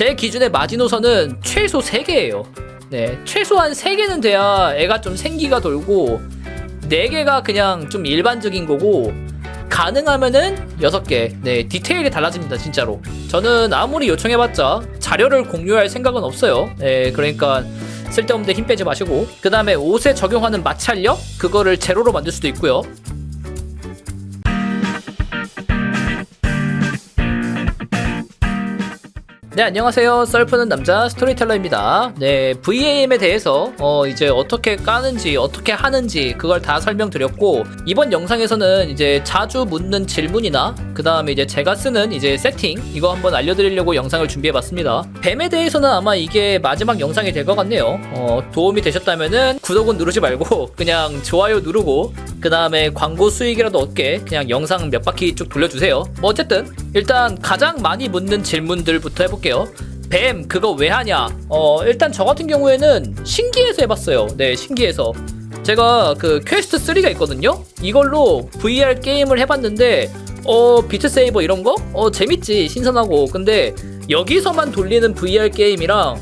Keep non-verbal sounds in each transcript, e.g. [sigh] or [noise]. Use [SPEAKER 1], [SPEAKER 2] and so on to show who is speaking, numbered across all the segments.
[SPEAKER 1] 제 기준의 마지노선은 최소 3개예요. 네, 최소한 3개는 돼야 애가 좀 생기가 돌고 4개가 그냥 좀 일반적인 거고 가능하면은 6개. 네, 디테일이 달라집니다, 진짜로. 저는 아무리 요청해봤자 자료를 공유할 생각은 없어요. 네, 그러니까 쓸데없는데 힘 빼지 마시고. 그 다음에 옷에 적용하는 마찰력? 그거를 제로로 만들 수도 있고요. 네 안녕하세요. 썰프는 남자 스토리텔러입니다. 네 VAM에 대해서 어 이제 어떻게 까는지 어떻게 하는지 그걸 다 설명드렸고 이번 영상에서는 이제 자주 묻는 질문이나 그 다음에 이제 제가 쓰는 이제 세팅 이거 한번 알려드리려고 영상을 준비해봤습니다. 뱀에 대해서는 아마 이게 마지막 영상이 될 것 같네요. 어 도움이 되셨다면은 구독은 누르지 말고 [laughs] 그냥 좋아요 누르고 그 다음에 광고 수익이라도 얻게 그냥 영상 몇 바퀴 쭉 돌려주세요. 뭐 어쨌든 일단 가장 많이 묻는 질문들부터 해볼게요. 뱀 그거 왜 하냐? 어 일단 저 같은 경우에는 신기해서 해봤어요. 네 신기해서 제가 그 퀘스트 3가 있거든요. 이걸로 VR 게임을 해봤는데 어 비트 세이버 이런 거? 어 재밌지 신선하고 근데 여기서만 돌리는 VR 게임이랑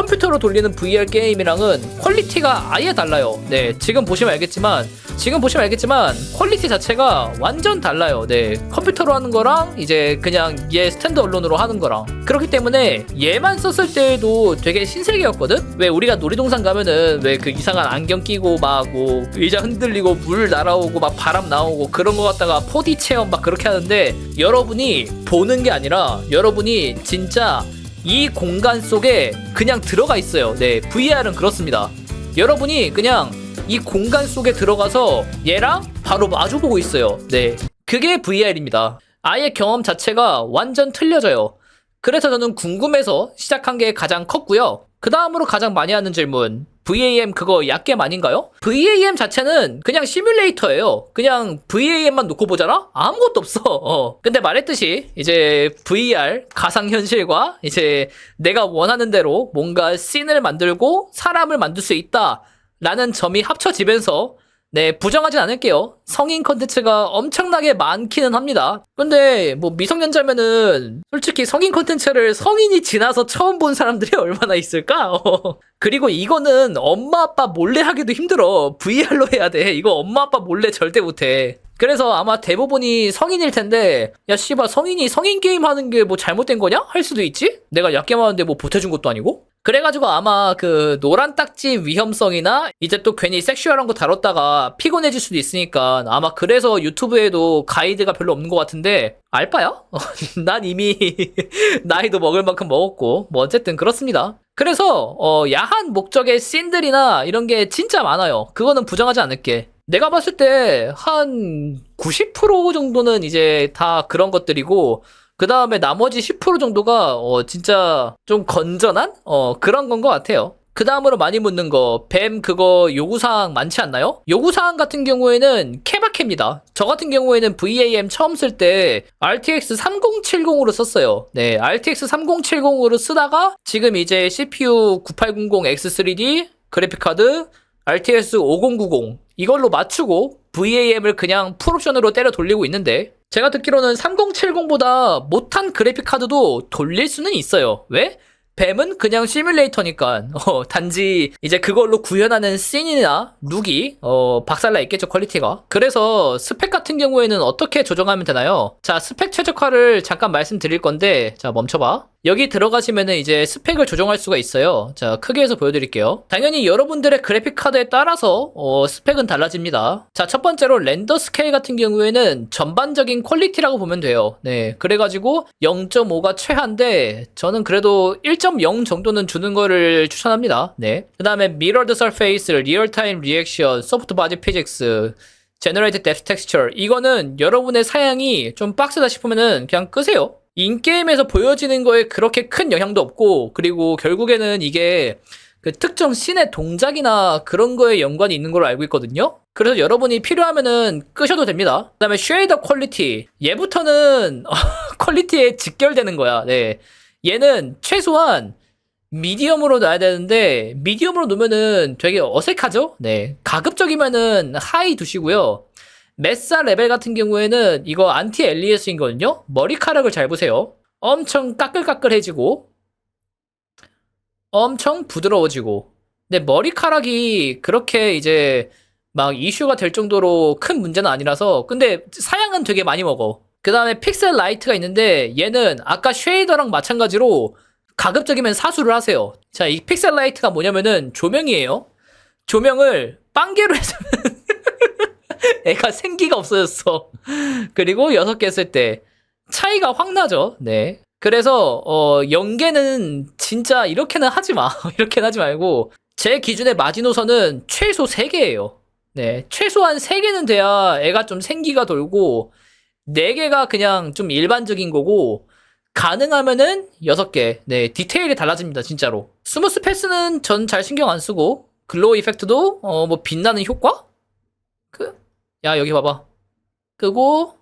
[SPEAKER 1] 컴퓨터로 돌리는 VR 게임이랑은 퀄리티가 아예 달라요. 네 지금 보시면 알겠지만 지금 보시면 알겠지만 퀄리티 자체가 완전 달라요. 네. 컴퓨터로 하는 거랑 이제 그냥 얘 스탠드 언론으로 하는 거랑 그렇기 때문에 얘만 썼을 때도 되게 신세계였거든. 왜 우리가 놀이동산 가면은 왜 그 이상한 안경 끼고 막 뭐 의자 흔들리고 물 날아오고 막 바람 나오고 그런 거 갖다가 4D 체험 막 그렇게 하는데 여러분이 보는 게 아니라 여러분이 진짜 이 공간 속에 그냥 들어가 있어요. 네. VR은 그렇습니다. 여러분이 그냥 이 공간 속에 들어가서 얘랑 바로 마주보고 있어요. 네. 그게 VR입니다. 아예 경험 자체가 완전 틀려져요. 그래서 저는 궁금해서 시작한 게 가장 컸고요. 그 다음으로 가장 많이 하는 질문. VAM 그거 약겜 아닌가요? VAM 자체는 그냥 시뮬레이터예요. 그냥 VAM만 놓고 보잖아? 아무것도 없어. 어. 근데 말했듯이 이제 VR 가상현실과 이제 내가 원하는 대로 뭔가 씬을 만들고 사람을 만들 수 있다. 라는 점이 합쳐지면서 네, 부정하진 않을게요. 성인 컨텐츠가 엄청나게 많기는 합니다. 근데 뭐 미성년자면은 솔직히 성인 컨텐츠를 성인이 지나서 처음 본 사람들이 [laughs] 얼마나 있을까? 어. [laughs] 그리고 이거는 엄마 아빠 몰래 하기도 힘들어. VR로 해야 돼. 이거 엄마 아빠 몰래 절대 못 해. 그래서 아마 대부분이 성인일 텐데 야 씨발 성인이 성인 게임 하는 게 뭐 잘못된 거냐? 할 수도 있지? 내가 약겜 하는데 뭐 보태준 것도 아니고? 그래가지고 아마 그 노란 딱지 위험성이나 이제 또 괜히 섹슈얼한 거 다뤘다가 피곤해질 수도 있으니까 아마 그래서 유튜브에도 가이드가 별로 없는 것 같은데 알바야? [laughs] 난 이미 [laughs] 나이도 먹을 만큼 먹었고 뭐 어쨌든 그렇습니다. 그래서 어 야한 목적의 씬들이나 이런 게 진짜 많아요. 그거는 부정하지 않을게. 내가 봤을 때 한 90% 정도는 이제 다 그런 것들이고 그 다음에 나머지 10% 정도가 어 진짜 좀 건전한 어 그런 건 것 같아요. 그 다음으로 많이 묻는 거, 뱀 그거 요구사항 많지 않나요? 요구사항 같은 경우에는 케바케입니다. 저 같은 경우에는 VAM 처음 쓸 때 RTX 3070으로 썼어요. 네, RTX 3070으로 쓰다가 지금 이제 CPU 9800X3D 그래픽카드 RTX 5090 이걸로 맞추고 VAM을 그냥 풀옵션으로 때려 돌리고 있는데 제가 듣기로는 3070보다 못한 그래픽 카드도 돌릴 수는 있어요. 왜? 뱀은 그냥 시뮬레이터니까 [laughs] 어, 단지 이제 그걸로 구현하는 씬이나 룩이 어, 박살나 있겠죠 퀄리티가 그래서 스펙 같은 경우에는 어떻게 조정하면 되나요? 자 스펙 최적화를 잠깐 말씀드릴 건데 자 멈춰봐 여기 들어가시면은 이제 스펙을 조정할 수가 있어요. 자, 크게 해서 보여드릴게요. 당연히 여러분들의 그래픽 카드에 따라서 어, 스펙은 달라집니다. 자, 첫 번째로 렌더 스케일 같은 경우에는 전반적인 퀄리티라고 보면 돼요. 네, 그래가지고 0.5가 최하인데 저는 그래도 1.0 정도는 주는 거를 추천합니다. 네. 그 다음에 미러드 서페이스, 리얼타임 리액션, 소프트 바디 피직스, 제너레이트 뎁스 텍스처 이거는 여러분의 사양이 좀 빡세다 싶으면은 그냥 끄세요. 인게임에서 보여지는 거에 그렇게 큰 영향도 없고 그리고 결국에는 이게 그 특정 신의 동작이나 그런 거에 연관이 있는 걸로 알고 있거든요. 그래서 여러분이 필요하면은 끄셔도 됩니다. 그다음에 쉐이더 퀄리티 얘부터는 [laughs] 퀄리티에 직결되는 거야. 네. 얘는 최소한 미디엄으로 놔야 되는데 미디엄으로 놓으면은 되게 어색하죠? 네. 가급적이면은 하이 두시고요. 메사 레벨 같은 경우에는 이거 안티 엘리에스인 거든요. 머리카락을 잘 보세요. 엄청 까끌까끌해지고 엄청 부드러워지고 근데 머리카락이 그렇게 이제 막 이슈가 될 정도로 큰 문제는 아니라서 근데 사양은 되게 많이 먹어 그 다음에 픽셀 라이트가 있는데 얘는 아까 쉐이더랑 마찬가지로 가급적이면 사수를 하세요 자 이 픽셀 라이트가 뭐냐면은 조명이에요 조명을 빵개로 해서 [laughs] 애가 생기가 없어졌어. 그리고 여섯 개 했을 때 차이가 확 나죠. 네. 그래서 어 연계는 진짜 이렇게는 하지 마. [laughs] 이렇게는 하지 말고 제 기준의 마지노선은 최소 3개예요. 네, 최소한 3개는 돼야 애가 좀 생기가 돌고 4개가 그냥 좀 일반적인 거고 가능하면은 6개. 네, 디테일이 달라집니다, 진짜로. 스무스 패스는 전 잘 신경 안 쓰고 글로우 이펙트도 어 뭐 빛나는 효과? 그 야, 여기 봐봐. 끄고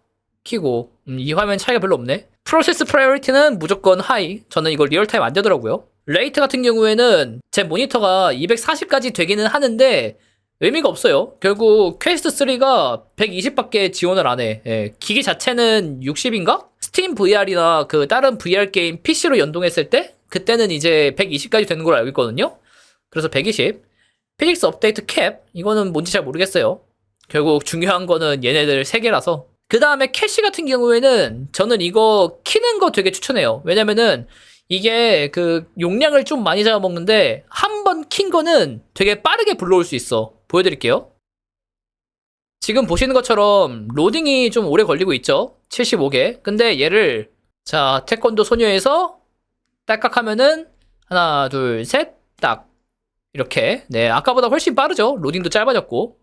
[SPEAKER 1] 키고. 음, 이 화면 차이가 별로 없네. 프로세스 프라이어리티는 무조건 하이. 저는 이걸 리얼타임 안 되더라고요. 레이트 같은 경우에는 제 모니터가 240까지 되기는 하는데 의미가 없어요. 결국 퀘스트 3가 120밖에 지원을 안 해. 예, 기기 자체는 60인가? 스팀 VR이나 그 다른 VR 게임 PC로 연동했을 때 그때는 이제 120까지 되는 걸로 알고 있거든요. 그래서 120. 피직스 업데이트 캡 이거는 뭔지 잘 모르겠어요. 결국 중요한 거는 얘네들 3개라서 그 다음에 캐시 같은 경우에는 저는 이거 키는 거 되게 추천해요. 왜냐면은 이게 그 용량을 좀 많이 잡아먹는데 한 번 킨 거는 되게 빠르게 불러올 수 있어. 보여드릴게요. 지금 보시는 것처럼 로딩이 좀 오래 걸리고 있죠. 75개. 근데 얘를 자 태권도 소녀에서 딸깍 하면은 하나 둘 셋 딱 이렇게 네 아까보다 훨씬 빠르죠. 로딩도 짧아졌고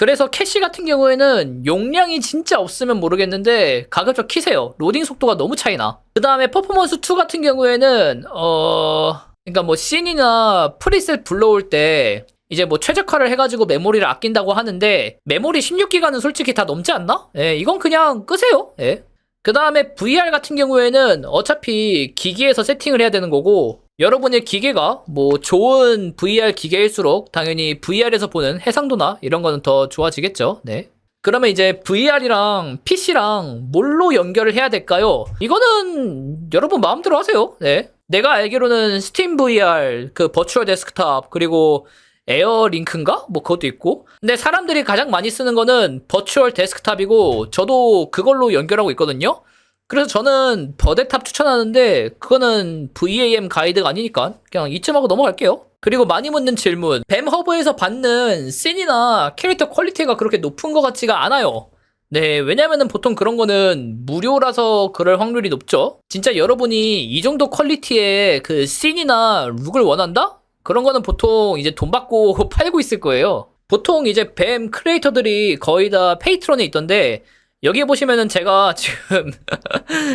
[SPEAKER 1] 그래서 캐시 같은 경우에는 용량이 진짜 없으면 모르겠는데 가급적 키세요. 로딩 속도가 너무 차이나. 그 다음에 퍼포먼스 2 같은 경우에는 어 그러니까 뭐 씬이나 프리셋 불러올 때 이제 뭐 최적화를 해가지고 메모리를 아낀다고 하는데 메모리 16기가는 솔직히 다 넘지 않나? 예, 이건 그냥 끄세요. 예. 그 다음에 VR 같은 경우에는 어차피 기기에서 세팅을 해야 되는 거고 여러분의 기계가 뭐 좋은 VR 기계일수록 당연히 VR에서 보는 해상도나 이런 거는 더 좋아지겠죠. 네. 그러면 이제 VR이랑 PC랑 뭘로 연결을 해야 될까요? 이거는 여러분 마음대로 하세요. 네. 내가 알기로는 스팀 VR, 그 버추얼 데스크탑, 그리고 에어링크인가? 뭐 그것도 있고. 근데 사람들이 가장 많이 쓰는 거는 버추얼 데스크탑이고 저도 그걸로 연결하고 있거든요. 그래서 저는 버데탑 추천하는데 그거는 VAM 가이드가 아니니까 그냥 이쯤하고 넘어갈게요. 그리고 많이 묻는 질문. 뱀 허브에서 받는 씬이나 캐릭터 퀄리티가 그렇게 높은 것 같지가 않아요. 네, 왜냐면은 보통 그런 거는 무료라서 그럴 확률이 높죠. 진짜 여러분이 이 정도 퀄리티의 그 씬이나 룩을 원한다? 그런 거는 보통 이제 돈 받고 [laughs] 팔고 있을 거예요. 보통 이제 뱀 크리에이터들이 거의 다 페이트론에 있던데 여기 보시면은 제가 [laughs] 지금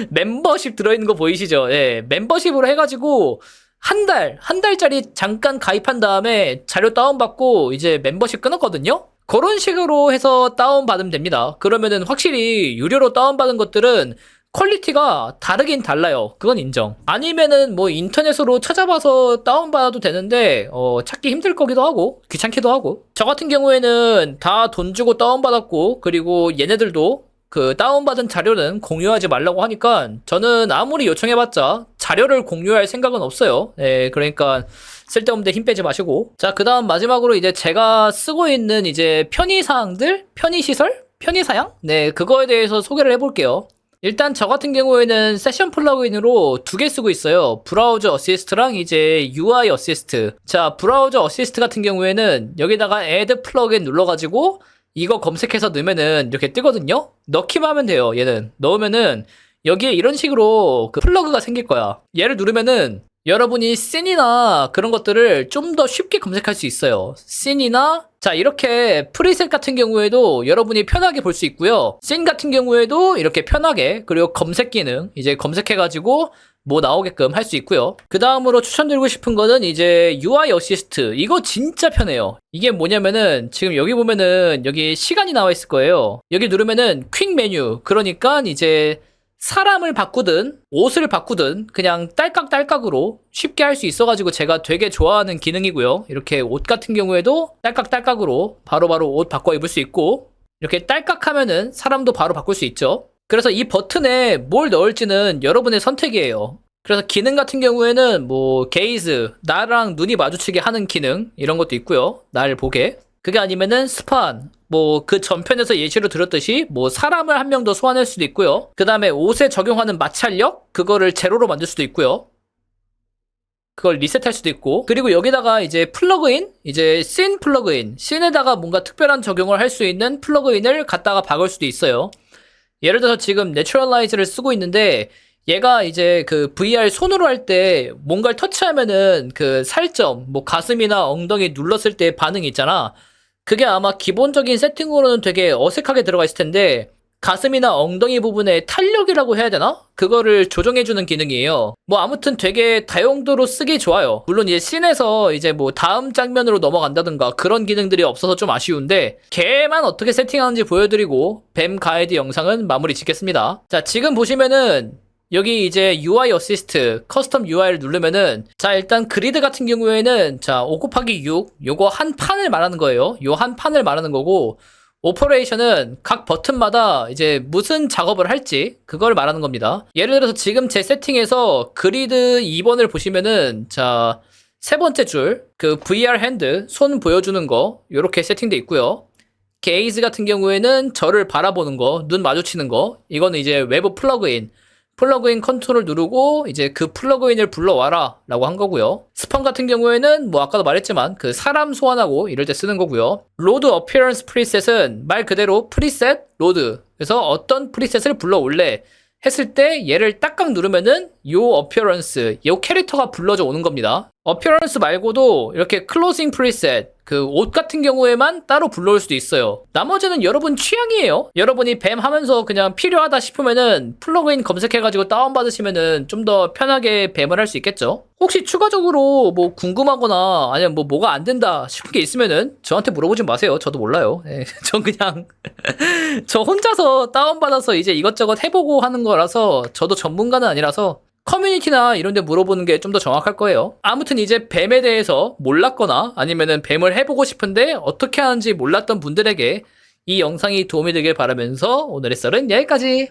[SPEAKER 1] 멤버십 들어있는 거 보이시죠? 예, 멤버십으로 해가지고 한 달, 한 달짜리 잠깐 가입한 다음에 자료 다운받고 이제 멤버십 끊었거든요? 그런 식으로 해서 다운받으면 됩니다. 그러면은 확실히 유료로 다운받은 것들은 퀄리티가 다르긴 달라요. 그건 인정. 아니면은 뭐 인터넷으로 찾아봐서 다운받아도 되는데, 어, 찾기 힘들 거기도 하고, 귀찮기도 하고. 저 같은 경우에는 다 돈 주고 다운받았고, 그리고 얘네들도 그 다운받은 자료는 공유하지 말라고 하니까 저는 아무리 요청해봤자 자료를 공유할 생각은 없어요. 네, 그러니까 쓸데없는데 힘 빼지 마시고. 자, 그 다음 마지막으로 이제 제가 쓰고 있는 이제 편의사항들? 편의시설? 편의사양? 네, 그거에 대해서 소개를 해볼게요. 일단 저 같은 경우에는 세션 플러그인으로 두 개 쓰고 있어요. 브라우저 어시스트랑 이제 UI 어시스트. 자, 브라우저 어시스트 같은 경우에는 여기다가 add 플러그인 눌러가지고 이거 검색해서 넣으면은 이렇게 뜨거든요? 넣기만 하면 돼요, 얘는. 넣으면은 여기에 이런 식으로 그 플러그가 생길 거야. 얘를 누르면은 여러분이 씬이나 그런 것들을 좀 더 쉽게 검색할 수 있어요. 씬이나 자 이렇게 프리셋 같은 경우에도 여러분이 편하게 볼 수 있고요. 씬 같은 경우에도 이렇게 편하게 그리고 검색 기능 이제 검색해가지고 뭐 나오게끔 할 수 있고요. 그 다음으로 추천드리고 싶은 거는 이제 UI 어시스트. 이거 진짜 편해요. 이게 뭐냐면은 지금 여기 보면은 여기 시간이 나와 있을 거예요. 여기 누르면은 퀵 메뉴. 그러니까 이제 사람을 바꾸든 옷을 바꾸든 그냥 딸깍딸깍으로 쉽게 할 수 있어가지고 제가 되게 좋아하는 기능이고요. 이렇게 옷 같은 경우에도 딸깍딸깍으로 바로바로 옷 바꿔 입을 수 있고 이렇게 딸깍하면은 사람도 바로 바꿀 수 있죠. 그래서 이 버튼에 뭘 넣을지는 여러분의 선택이에요. 그래서 기능 같은 경우에는 뭐 게이즈, 나랑 눈이 마주치게 하는 기능 이런 것도 있고요. 날 보게. 그게 아니면은 스판, 뭐 그 전편에서 예시로 들었듯이 뭐 사람을 한 명 더 소환할 수도 있고요. 그 다음에 옷에 적용하는 마찰력 그거를 제로로 만들 수도 있고요. 그걸 리셋할 수도 있고 그리고 여기다가 이제 플러그인 이제 씬 플러그인 씬에다가 뭔가 특별한 적용을 할 수 있는 플러그인을 갖다가 박을 수도 있어요 예를 들어서 지금 내추럴라이즈를 쓰고 있는데 얘가 이제 그 VR 손으로 할 때 뭔가를 터치하면은 그 살점 뭐 가슴이나 엉덩이 눌렀을 때 반응이 있잖아. 그게 아마 기본적인 세팅으로는 되게 어색하게 들어가 있을 텐데 가슴이나 엉덩이 부분에 탄력이라고 해야 되나? 그거를 조정해주는 기능이에요. 뭐 아무튼 되게 다용도로 쓰기 좋아요. 물론 이제 씬에서 이제 뭐 다음 장면으로 넘어간다든가 그런 기능들이 없어서 좀 아쉬운데 걔만 어떻게 세팅하는지 보여드리고 뱀 가이드 영상은 마무리 짓겠습니다. 자 지금 보시면은 여기 이제 UI 어시스트 커스텀 UI를 누르면은 자 일단 그리드 같은 경우에는 자5 곱하기 6 요거 한 판을 말하는 거예요. 요 한 판을 말하는 거고 오퍼레이션은 각 버튼마다 이제 무슨 작업을 할지 그걸 말하는 겁니다. 예를 들어서 지금 제 세팅에서 그리드 2번을 보시면은 자 세 번째 줄 그 VR 핸드 손 보여주는 거 이렇게 세팅돼 있고요. 게이즈 같은 경우에는 저를 바라보는 거, 눈 마주치는 거 이거는 이제 외부 플러그인 플러그인 컨트롤 누르고 이제 그 플러그인을 불러와라 라고 한 거고요. 스펀 같은 경우에는 뭐 아까도 말했지만 그 사람 소환하고 이럴 때 쓰는 거고요. 로드 어피어런스 프리셋은 말 그대로 프리셋 로드 그래서 어떤 프리셋을 불러올래 했을 때 얘를 딱딱 누르면은 요 어피어런스 요 캐릭터가 불러져 오는 겁니다. 어피어런스 말고도 이렇게 클로징 프리셋 그 옷 같은 경우에만 따로 불러올 수도 있어요. 나머지는 여러분 취향이에요. 여러분이 뱀 하면서 그냥 필요하다 싶으면은 플러그인 검색해가지고 다운받으시면은 좀 더 편하게 뱀을 할 수 있겠죠. 혹시 추가적으로 뭐 궁금하거나 아니면 뭐 뭐가 안 된다 싶은 게 있으면은 저한테 물어보지 마세요. 저도 몰라요. 예, [laughs] 전 그냥 [laughs] 저 혼자서 다운받아서 이제 이것저것 해보고 하는 거라서 저도 전문가는 아니라서 커뮤니티나 이런 데 물어보는 게 좀 더 정확할 거예요. 아무튼 이제 뱀에 대해서 몰랐거나 아니면은 뱀을 해보고 싶은데 어떻게 하는지 몰랐던 분들에게 이 영상이 도움이 되길 바라면서 오늘의 썰은 여기까지.